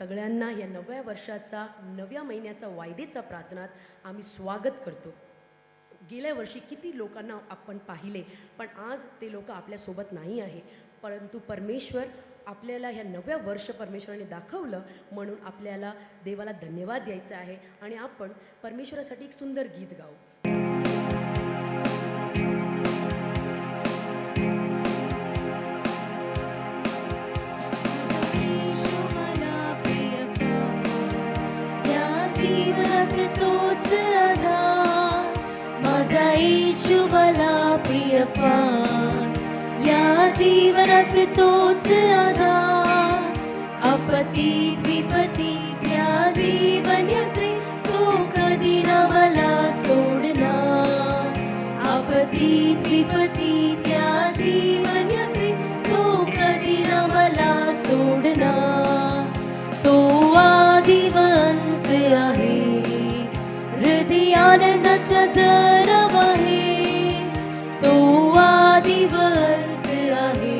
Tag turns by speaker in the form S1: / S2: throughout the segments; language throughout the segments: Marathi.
S1: सगळ्यांना या नव्या वर्षाचा नव्या महिन्याचा वायदेचा प्रार्थनात आम्ही स्वागत करतो. गेल्या वर्षी किती लोकांना आपण पाहिले पण आज ते लोक आपल्यासोबत नाही आहे. परंतु परमेश्वर आपल्याला ह्या नव्या वर्ष परमेश्वराने दाखवलं म्हणून आपल्याला देवाला धन्यवाद द्यायचा आहे. आणि आपण परमेश्वरासाठी एक सुंदर गीत गाऊ.
S2: जीवनात तोच आधार माझा येशू मला प्रिय या जीवनात तोच आधार आपती विपती त्या जीवन यात्रे तो कधी ना मला सोडणार. आपती विपती जरब आहे तो आदिवंत आहे.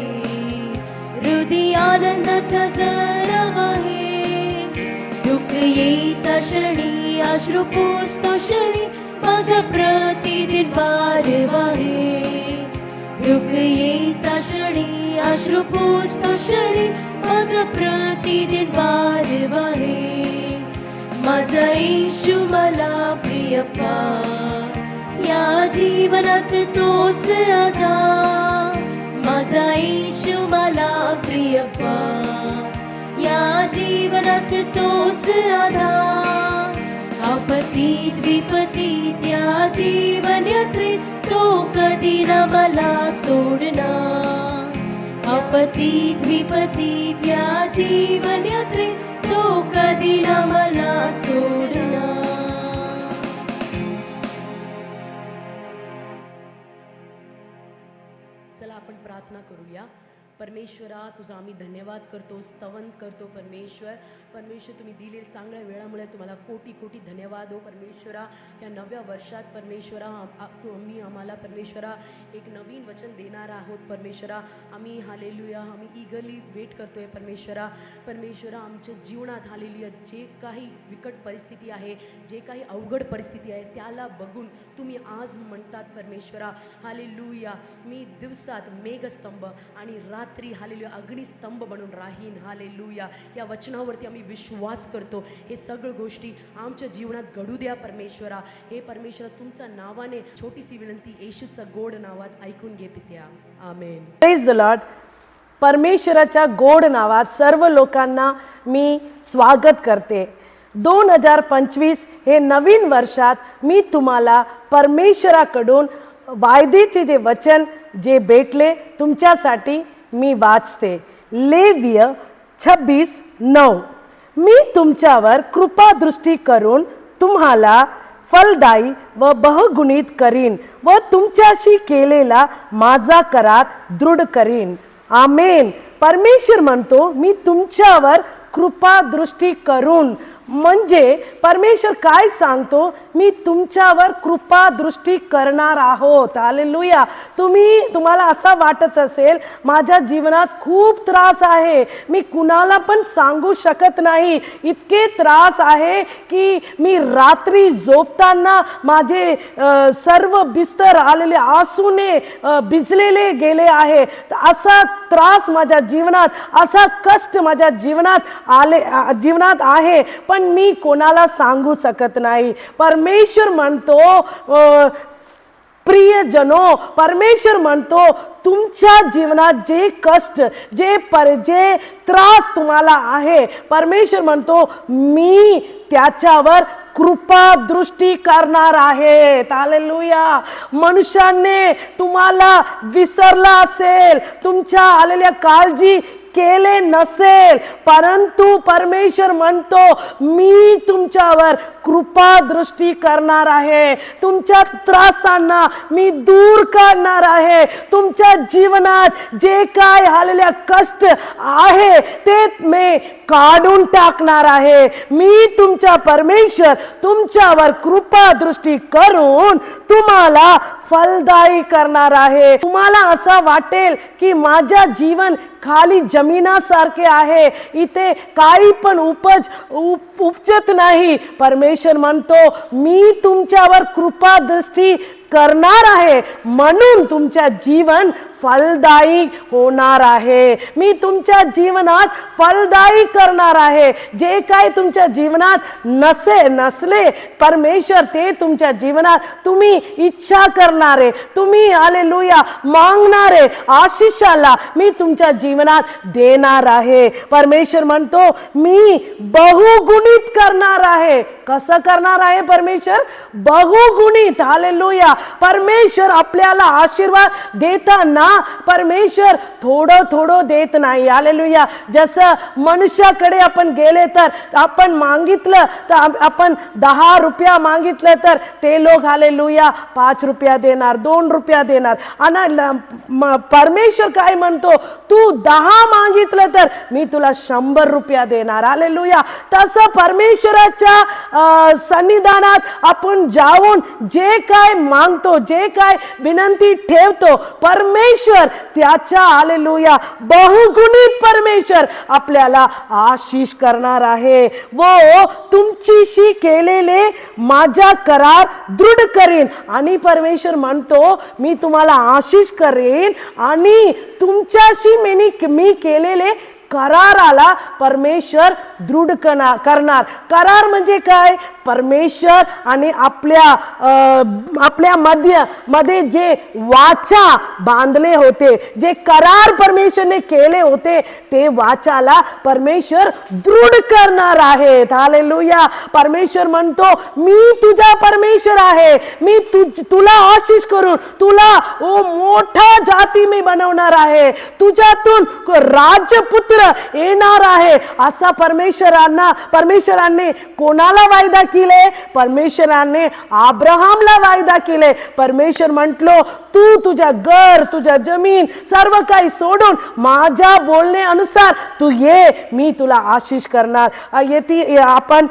S2: हृदय आनंदाचा जरब आहे दुःख येत क्षणी अश्रू पोचतो क्षणी माझा प्रतिदिन पार वाहे दुःख येत क्षणी अश्रू पोचतो क्षणी माझा प्रतिदिन पार वाहे माझा येशू मला प्रिय फार जीवनात तोच आता. माझा येशू मला प्रियफा या जीवनात तोच आधार अपतीत विपतीत त्या जीवन यात्रेत तो कधी ना मला सोडणार. आपतीत विपतीत या जीवन यात्रेत तो कधी ना मला सोडणार.
S1: प्रार्थना करूया. परमेश्वरा तुझा आम्ही धन्यवाद करतो स्तवन करतो परमेश्वर. परमेश्वर तुम्ही दिलेल्या चांगल्या वेळामुळे तुम्हाला कोटी कोटी धन्यवाद हो परमेश्वरा. या नव्या वर्षात परमेश्वरा तू आम्ही तुम्ही आम्हाला परमेश्वरा एक नवीन वचन देणार आहोत परमेश्वरा. आम्ही हालेलुया आम्ही इगरली वेट करतोय परमेश्वरा. परमेश्वरा आमच्या जीवनात हालेलुया जे काही बिकट परिस्थिती आहे जे काही अवघड परिस्थिती आहे त्याला बघून तुम्ही आज म्हणतात परमेश्वरा हालेलुया. मी दिवसात मेघस्तंभ आणि रात्री हालेलुया अग्निस्तंभ बनून राहीन. हालेलुया. या वचनावरती आम्ही विश्वास करतो. हे सगळं गोष्टी आमच्या जीवनात घडू द्या परमेश्वरा. हे परमेश्वरा तुमच्या नावाने छोटीशी विनंती येशूचा गोड नावात ऐकून घे पित्या. आमेन.
S3: प्रेज द लॉर्ड परमेश्वराच्या गोड नावात सर्व लोकांना मी स्वागत करते. दोन हजार पंचवीस हे नवीन वर्षात मी तुम्हाला परमेश्वराकडून वायदेचे जे वचन जे भेटले तुमच्यासाठी मी वाचते. लेव्य छब्बीस नऊ. मी तुमच्यावर कृपादृष्टी करून तुम्हाला फलदायी व बहुगुणित करीन व तुमच्याशी केलेला माझा करार दृढ करीन. आमेन. परमेश्वर म्हणतो मी तुमच्यावर कृपादृष्टी करून म्हणजे परमेश्वर काय सांगतो? मी तुमच्यावर कृपा दृष्टी करणार आहोत. आले लुया तुम्ही तुम्हाला असं वाटत असेल माझ्या जीवनात खूप त्रास आहे. मी कुणाला पण सांगू शकत नाही. इतके त्रास आहे की मी रात्री झोपताना माझे सर्व बिस्तर आलेले आसूने भिजलेले गेले आहे. तर असा त्रास माझ्या जीवनात असा कष्ट माझ्या जीवनात आले जीवनात आहे पण मी कोणाला सांगू शकत नाही. परमेश्वर म्हणतो प्रियजनो परमेश्वर म्हणतो तुमच्या जीवनात जे कष्ट जे पर जे त्रास तुम्हाला आहे परमेश्वर म्हणतो मी त्याच्यावर कृपा दृष्टी करणार आहेत. आले लुया मनुष्याने तुम्हाला विसरला असेल. तुमच्या आलेल्या काळजी केले नसेल परंतु परमेश्वर म्हणतो मी तुमच्यावर कृपा दृष्टी करणार आहे. तुमच्या त्रासांना मी दूर करणार आहे. तुमच्या जीवनात जे काय आलेल्या कष्ट आहे ते मी काढून टाकणार आहे. मी तुमच्या परमेश्वर तुमच्यावर कृपा दृष्टी करून तुम्हाला फलदायी करणार आहे. तुम्हाला असं वाटेल की माझ्या जीवन खाली जमिनासारखे आहे. इथे काही पण उपज उप उपजत नाही. परमेश्वर म्हणतो मी तुमच्यावर कृपा दृष्टी करणार आहे. म्हणून तुमच्या जीवन फलदायी होणार आहे. मी तुमच्या जीवनात फलदायी करणार आहे. जे काय तुमच्या जीवनात नसे नसले परमेश्वर ते तुमच्या जीवनात तुम्ही इच्छा करणारे तुम्ही आले लुया मागणारे आशिषाला मी तुमच्या जीवनात देणार आहे. परमेश्वर म्हणतो मी बहुगुणित करणार आहे. कसं करणार आहे परमेश्वर? बहुगुणित लुया परमेश्वर आपल्याला आशीर्वाद देताना परमेश्वर थोडं थोडं देत नाही. आलेलुया जसं मनुष्याकडे आपण गेले तर आपण मागितलं तर आपण दहा रुपया मागितलं तर ते लोक हालेलुया पाच रुपया देणार दोन रुपया देणार. आणि परमेश्वर काय म्हणतो? तू दहा मागितलं तर मी तुला शंभर रुपया देणार. आलेलुया तसं परमेश्वराच्या अं, सन्निधानात आपण जाऊन जे काय मागतो जे काय विनंती ठेवतो परमेश्वर त्याच्या आलेलुया बहुगुणी परमेश्वर आपल्याला आशिष करणार आहे. व तुमचीशी केलेले माझा करार दृढ करीन आणि परमेश्वर म्हणतो मी तुम्हाला आशिष करेन आणि तुमच्याशी मी मी केलेले कराराला परमेश्वर दृढ करणार करणार. करार म्हणजे काय? परमेश्वर आणि आपल्या अं, आपल्या मध्यमध्ये जे वाचा बांधले होते जे करार परमेश्वरने केले होते ते वाचाला परमेश्वर दृढ करणार आहेत. हालेलुया परमेश्वर म्हणतो मी तुझा परमेश्वर आहे. मी तुझ तुला आशिष करून तुला ओ मोठा जाती मी बनवणार आहे. तुझ्यातून राजपुत्र येणार आहे. असा परमेश्वरांना परमेश्वरांनी कोणाला वायदा केले परमेश्वराने आब्रहामला वायदा केले. परमेश्वर म्हटलो तू तुझ्या घर तुझ्या जमीन सर्व काही सोडून माझ्या बोलणे अनुसार तू ये मी तुला आशिष करणार. येती आपण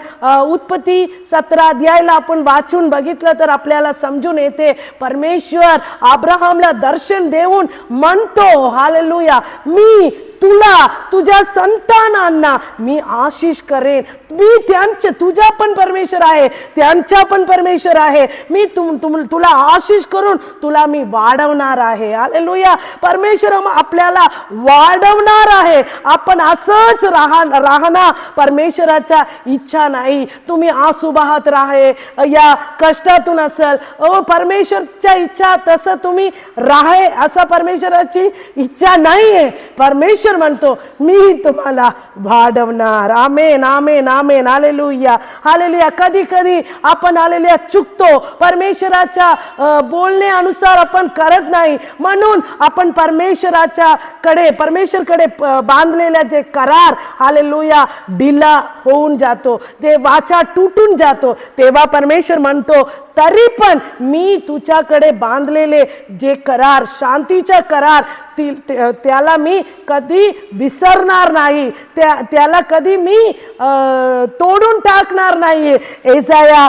S3: उत्पत्ती सतरा अध्यायला आपण वाचून बघितलं तर आपल्याला समजून येते परमेश्वर आब्रहामला दर्शन देऊन म्हणतो हालेलुया मी तुला तुझ्या संतानांना मी आशिष करेन. मी त्यांच्या तुझ्या पण परमेश्वर आहे त्यांच्या पण परमेश्वर आहे. मी तुम तुम तुला आशिष करून तुला मी वाढवणार आहे. हालेलुया परमेश्वर आपल्याला वाढवणार आहे. आपण असंच राहा राहणार परमेश्वराच्या इच्छा नाही. तुम्ही आसू राहे. या कष्टातून असेल. ओ परमेश्वरच्या इच्छा तसं तुम्ही राहे असा परमेश्वराची इच्छा नाही आहे परमेश्वर म्हणतो मी तुम्हाला वाढवणार. आमेन आमेन आमेन. आलेलुया आलेलुया कधी कधी आपण आलेल्या चुकतो. परमेश्वराच्या अ, बोलण्यानुसार आपण करत नाही. म्हणून आपण परमेश्वराच्या कडे परमेश्वरकडे बांधलेल्या जे करार आलेलुया ढिला होऊन जातो. ते वाचा तुटून जातो तेव्हा परमेश्वर म्हणतो तरी पण मी तुझ्याकडे बांधलेले जे करार शांतीचा करार ती- त्याला मी कधी विसरणार नाही. त्या त्याला कधी मी तोडून टाकणार नाही एसाया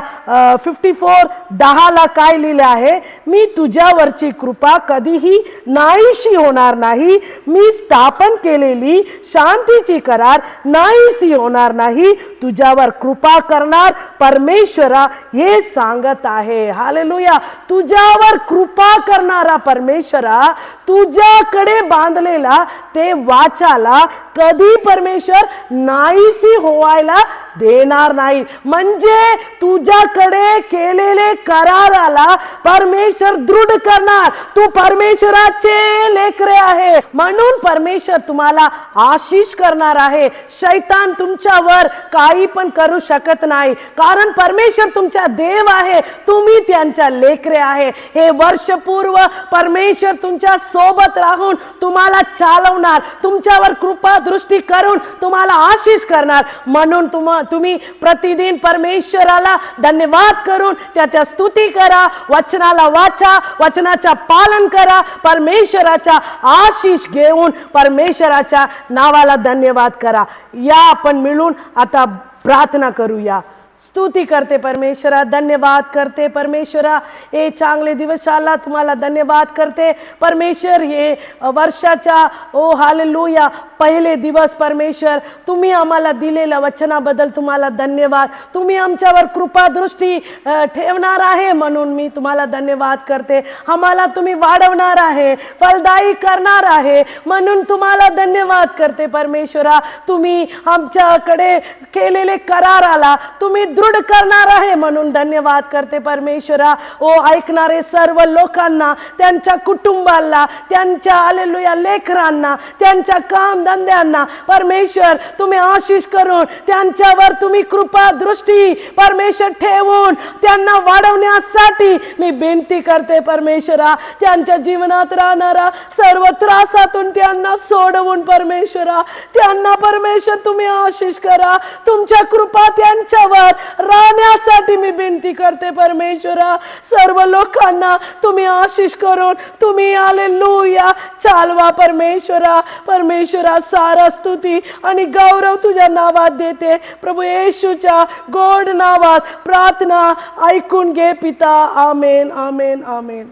S3: फिफ्टी फोर दहाला काय लिहिलं आहे? मी तुझ्यावरची कृपा कधीही नाहीशी होणार नाही. मी स्थापन केलेली शांतीची करार नाहीशी होणार नाही. तुझ्यावर कृपा करणार परमेश्वरा हे सांगत आहे. हालेलुया तुझ्यावर कृपा करणारा परमेश्वरा तुझ्या तुझ्याकडे बांधलेला ते वाचाला कधी परमेश्वर नाहीशी होवायला देणार नाही. म्हणजे तुझ्याकडे केलेले कराराला परमेश्वर दृढ करणार. तू परमेश्वराचे लेकरे आहे. म्हणून परमेश्वर तुम्हाला आशिष करणार आहे. शैतान तुमच्यावर काही पण करू शकत नाही. कारण परमेश्वर तुमचा देव आहे. तुम्ही त्यांच्या लेकरे आहे. हे वर्षपूर्व परमेश्वर तुमच्यासोबत राहून तुम्हाला चालवणार. तुमच्यावर कृपा दृष्टी करून तुम्हाला आशिष करणार. म्हणून तुम्हा तुम्ही प्रतिदिन परमेश्वराला धन्यवाद करून त्याच्या स्तुती करा वचनाला वाचा वचनाचा पालन करा परमेश्वराचा आशिष घेऊन परमेश्वराच्या नावाला धन्यवाद करा. या आपण मिळून आता प्रार्थना करूया. स्तुती करते परमेश्वरा धन्यवाद करते परमेश्वरा. हे चांगले दिवस आला तुम्हाला धन्यवाद करते. परमेश्वर हे वर्षाच्या ओ हालेलुया पहिले दिवस परमेश्वर तुम्ही आम्हाला दिलेल्या वचनाबद्दल तुम्हाला धन्यवाद. तुम्ही आमच्यावर कृपादृष्टी ठेवणार आहे म्हणून मी तुम्हाला धन्यवाद करते. आम्हाला तुम्ही वाढवणार आहे फलदायी करणार आहे म्हणून तुम्हाला धन्यवाद करते परमेश्वरा. तुम्ही आमच्याकडे केलेले कराराला तुम्ही दृढ करणार आहे म्हणून धन्यवाद करते परमेश्वरा. ओ ऐकणारे सर्व लोकांना त्यांच्या कुटुंबाला त्यांच्या आलेलुया लेकरांना त्यांच्या कामधंद्यांना परमेश्वर तुम्ही आशिष करून त्यांच्यावर तुम्ही कृपा दृष्टी परमेश्वर ठेवून त्यांना वाढवण्यासाठी मी विनंती करते परमेश्वरा. त्यांच्या जीवनात राहणारा सर्व त्रासातून त्यांना सोडवून परमेश्वरा. त्यांना परमेश्वर तुम्ही आशिष करा. तुमच्या कृपा त्यांच्यावर राहण्यासाठी मी विनंती करते परमेश्वरा. सर्व लोकांना तुम्ही आशिष करून तुम्ही आले लुया चालवा परमेश्वरा. परमेश्वरा सारा स्तुती आणि गौरव तुझ्या नावात देते. प्रभू येशूच्या गोड नावात प्रार्थना ऐकून घे पिता. आमेन आमेन आमेन.